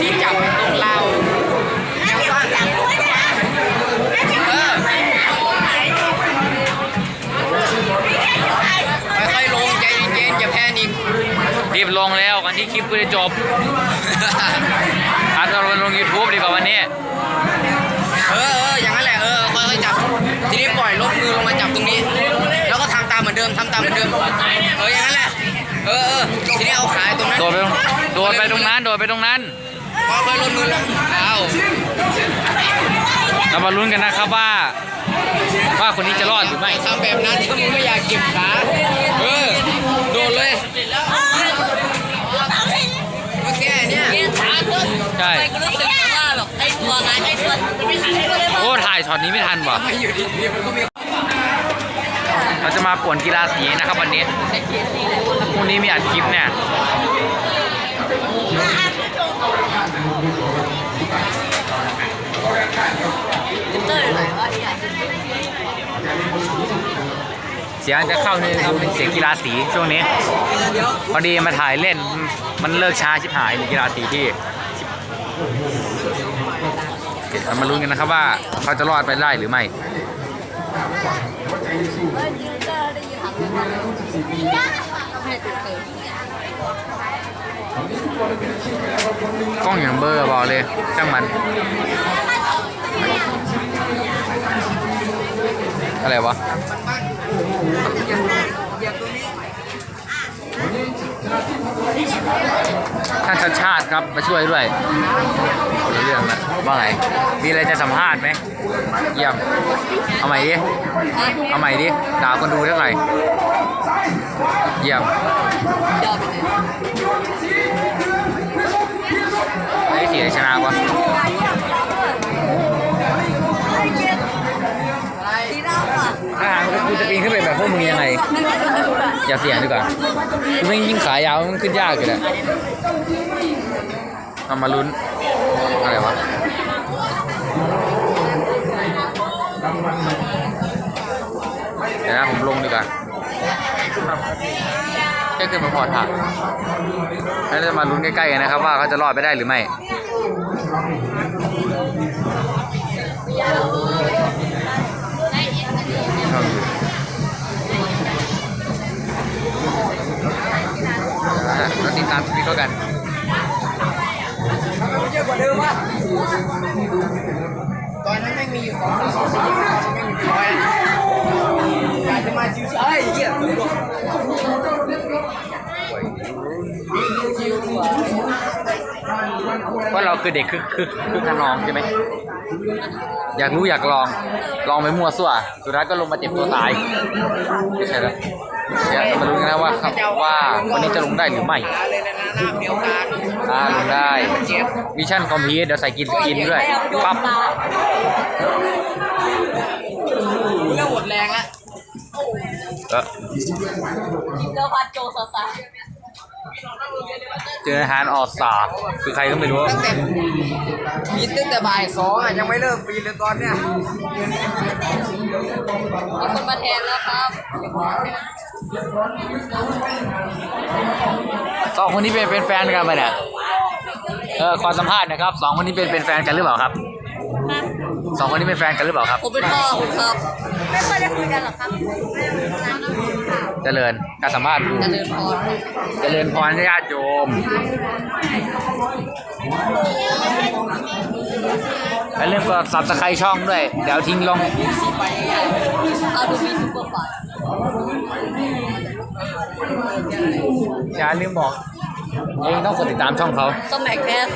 ที่จับตรงเราแล้วก็เออค่อยๆลงใจเย็นๆอย่าแพนิครีบลงแล้วก่อนที่คลิปกูจะจบอาจจะลง YouTube ดีกว่าวันนี้ เออเอออย่างนั้นแหละเออค่อยๆจับ ทีนี้ปล่อยลบมือลงมาจับตรงนี้ แล้วก็ทำตามเหมือนเดิมทำตามเหมือนเดิม เอออย่างนั้นแหละ เออเออทีนี้เอาขาตรงนั้น โดดไปตรงโดดไปตรงนั้น โดดไปตรงนั้น ค่อยๆลดมือลงเอาเรามาลุ้นกันนะครับว่า ว่าคนนี้จะรอดหรือไม่ทำแบบนั้นถ้ามึงไม่อยากเก็บขาเออโดดเลยก็แค่เนี้ยใช่ไม่รู้สึกว่าแบบไอ้ตัวไงไอ้ตัวมันไม่ถ่ายให้เลยโอ้ถ่ายช็อตนี้ไม่ทันว่ะไม่อยู่ดีๆมันก็มีเราจะมาป่วนกีฬาสีนะครับวันนี้พรุ่งนี้มีอัดคลิปเนี่ย เสียงจะเข้านี่ครับเป็นเสียงกีฬาสีช่วงนี้ พอดีมาถ่ายเล่นมันเลิกช้าชิบหายกีฬาสีที่เดี๋ยวเรามาลุ้นกันนะครับว่าเขาจะรอดไปได้หรือไม่ กล้องอย่างเบอร์บอกเลยช่างมัน อะไรวะ ท่านชาติชาติครับมาช่วยด้วยคนละเรื่องละว่าไงมีอะไรจะสัมภาษณ์ไหมเยี่ยมเอาใหม่ดิเอาใหม่ดิด่าคนดูเท่าไหร่เยี่ยมยอดไปเลยไอ้เสียชนะวะดีน่าว่ะถ้าหากกูจะปีนขึ้นไปแบบพวกมึงยังไง อย่าเสี่ยงดีกว่ากูไม่งยิ่งขายาวมันขึ้นยากอยู่แหละเอามาลุ้น อะไรวะเดี๋ยวนะผมลงดีกว่าแค่ขึ้นมาพอถ่ายแล้วจะมาลุ้นใกล้ๆกันนะครับ ว่าเขาจะรอดไปได้หรือไม่ ติดตามชีวิตเขากันเยอะกว่าเดิมว่ะตอนนั้นไม่มีอยู่สองสามสี่ไม่มีร้อยอยากจะมาชิวๆเอ้ยเหี้ยว่าเราคือเด็กคือคือคือขนองใช่ไหมอยากรู้อยากลอง ลองไปมั่วซั่วสุดท้ายก็ลงมาเจ็บตัวตายไม่ใช่แล้ว เดี๋ยวเรามาลุ้นกันนะว่าครับว่าวันนี้จะลงได้หรือไม่ขาเลยนะน้ำเดียวกันอ่าลงได้เจ็บมิชชั่นคอมพลีทเดี๋ยวใส่กินสกินด้วยปั๊บเริ่มหมดแรงแล้วเออเจอพัดโจสตาร์เจอฮานออสตาร์คือใครก็ไม่รู้ตั้งแต่ปีนตั้งแต่บ่ายสองอะยังไม่เลิกปีนเลยตอนเนี้ยมีคนมาแทนแล้วครับ สองคนนี้เป็นเป็นแฟนกันไหมเนี่ยเออขอสัมภาษณ์หนะครับสองคนนี้เป็นเป็นแฟนกันหรือเปล่าครับสองคนนี้เป็นแฟนกันหรือเปล่าครับผมเป็นพ่อคุณครับไม่เคยได้คุยกันหรอครับเจริญการสัมภาษณ์ดูจะเดินพรเจริญพรญาติโยมและเรื่องกดซับสไครช่องด้วย เดี๋ยวทิ้งลงเอาดูมีซุปเปอร์ไฟ อย่าลืมบอกเองต้องกดติดตามช่องเขาสมัครแคส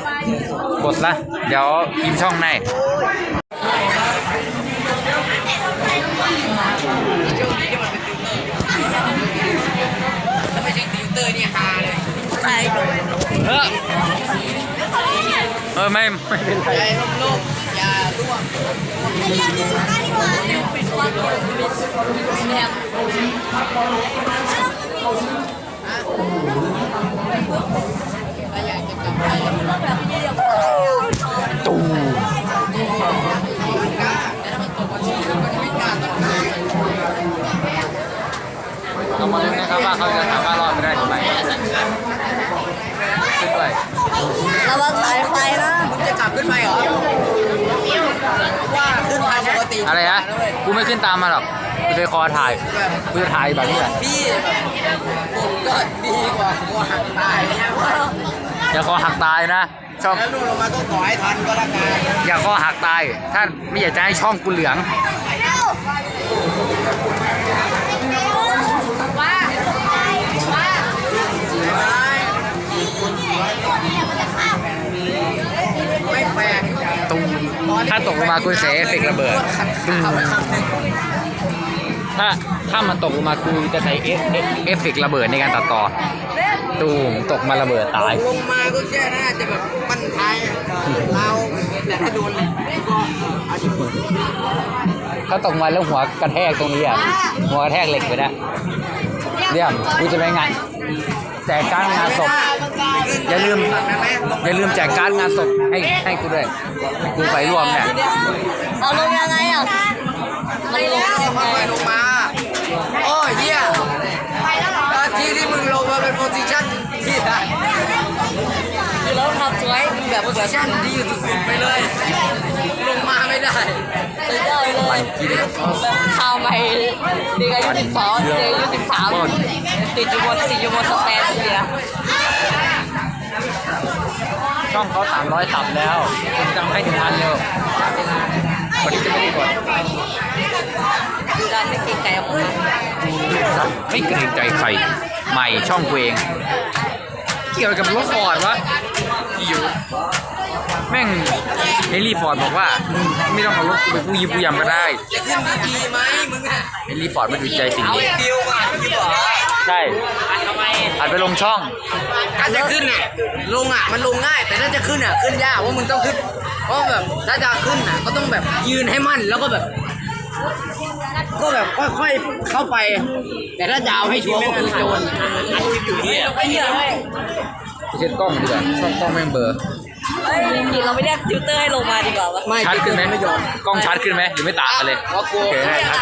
กดละเดี๋ยวพิมพ์ช่องในถ้าไม่ใช่ติวเตอร์นี่ฮาเลยใช่ด้วยเออเออไม่ไม่เป็นไรใจร่มๆอย่าร่วง ต้องแบบเยี่ยมตูกล้าแต่ถ้ามันะไม่กล้าตกมาเรามาลุ้นะครับว่าเขาจะสามารถรอดไปได้หรือไม่ขึ้นด้วยระวังสายไฟนะมึงจะกลับขึ้นไปเหรอ ว่าขึ้นทางปกติ อะไรนะ ไม่ขึ้นตามมาหรอกกูจะคอถ่ายกูจะถ่ายแบบนี้แหละพี่แบบผมก็ดีกว่ากูหักตายเนี่ยอย่าคอหักตายนะช่องแล้วลูกลงมาก็ขอให้ทันก็แล้วกันอย่าคอหักตายถ้าไม่อยากจะให้ช่องกูเหลือง ว่าว่า ไม่แปลก ตุ้มถ้าตก ลงมากูเสียเอฟเฟกต์ระเบิดตุ้มขับไปคำหนึ่งถ้าถ้ามันตกลงมากูจะใช้เอฟเอฟเอฟเฟกต์ระเบิดในการตัดต่อ ตูมตกมาระเบิดตาย ลงมาก็แค่น่าจะแบบมันไทยเราแต่ถ้าโดนก็อาชีพถ้าตกมาแล้วหัวกระแทกตรงนี้อะ หัวกระแทกเหล็กไปนะ เรี่ยมกูจะไปงานแจกการดงานศพอย่าลืมอย่าลืมแจกการดงานศพให้ให้กูด้วยกูไปร่วมเนี่ยเอาลงยังไงอะมันลงยังไง ค่อยๆลงมา โอ้ยเฮียตอนที่ที่มึงลงมาเป็นโพซิชั่น แบบโพซิชั่นดีสุดๆไปเลย ลงมาไม่ได้สุดยอดเลยข่าวใหม่เด็กอายุสิบสองเด็กอายุสิบสามติดอยู่บนติดอยู่บนสแตนเสียช่องเขาสามร้อยสับแล้วคุณจำให้ถึงพันเร็ววันนี้จะไม่ได้กดดูด้านไม่เกรงใจเอาผมไม่เกรงใจใคร ใหม่ช่องกูเองเกี่ยวกับรถฟอร์ดวะ อยู่แม่งเฮนรี่ฟอร์ดบอกว่ามึงไม่ต้องเอารถกูไปกู้ยิบกู้ยำก็ได้จะขึ้นดีๆไหมมึงอะเฮนรี่ฟอร์ดไม่ดูใจสิ่งนี้ดิวอะพี่บอกใช่อัดไปลงช่องถ้าจะขึ้นอะลงอะมันลงง่าย แต่ถ้าจะขึ้นอะขึ้นยากเพราะมึงต้องขึ้นเพราะแบบถ้าจะขึ้นอะก็ต้องแบบยืนให้มั่นแล้วก็แบบ ก็แบบค่อยๆเข้าไป แต่ถ้าจะเอาให้ชัวร์ก็คือโจรอัดคลิปอยู่นี่ไอ้เหี้ย เฮ้ยเช็ดกล้องดีกว่าช่องกล้องแม่งเบลอร์เฮ้ยจริงๆเราไม่เรียกติวเตอร์ให้ลงมาดีกว่าวะไม่ชัดขึ้นไหมไม่ยอมกล้องชัดขึ้นไหมหรือไม่ต่างกันเลยเพราะกลัวโอเคได้ชัด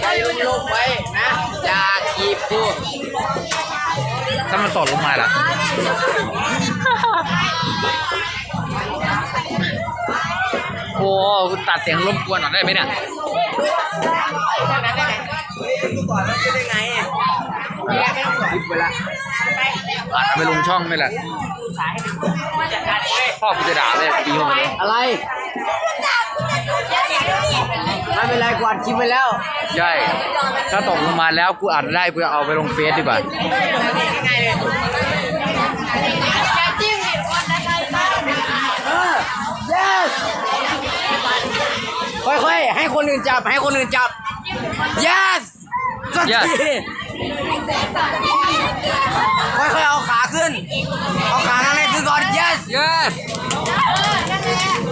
อย่าลงลงไว้นะอย่าขีบกูถ้ามันตกลงมาล่ะโอ้กูตัดเสียงรบกวนหน่อยได้ไหมเนี่ยก่อนแล้วจะได้ไง แยกไม่ต้องสอนคลิปเวลาอัดเอาไปลงช่องไม่แหละพ่อกูจะด่าเลยปีมาเลยอะไร ไม่เป็นไรกวาดคลิปไปแล้ว ใช่ถ้าตกลงมาแล้วกูอัดได้กูเอาไปลงเฟซดีกว่าเออ yes ค่อยๆ ให้คนอื่นจับ ให้คนอื่นจับ yes สัก Yes ที ค่อยๆเอาขาขึ้น เอาขาข้างในขึ้นก่อน yes yes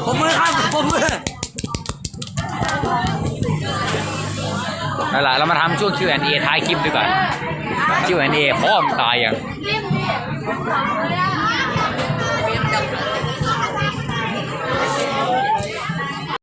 ผมมือครับผมมือนั่นแหละเรามาทำช่วง Q&A ท้ายคลิปดีกว่า Q&A พ่อมงตายยัง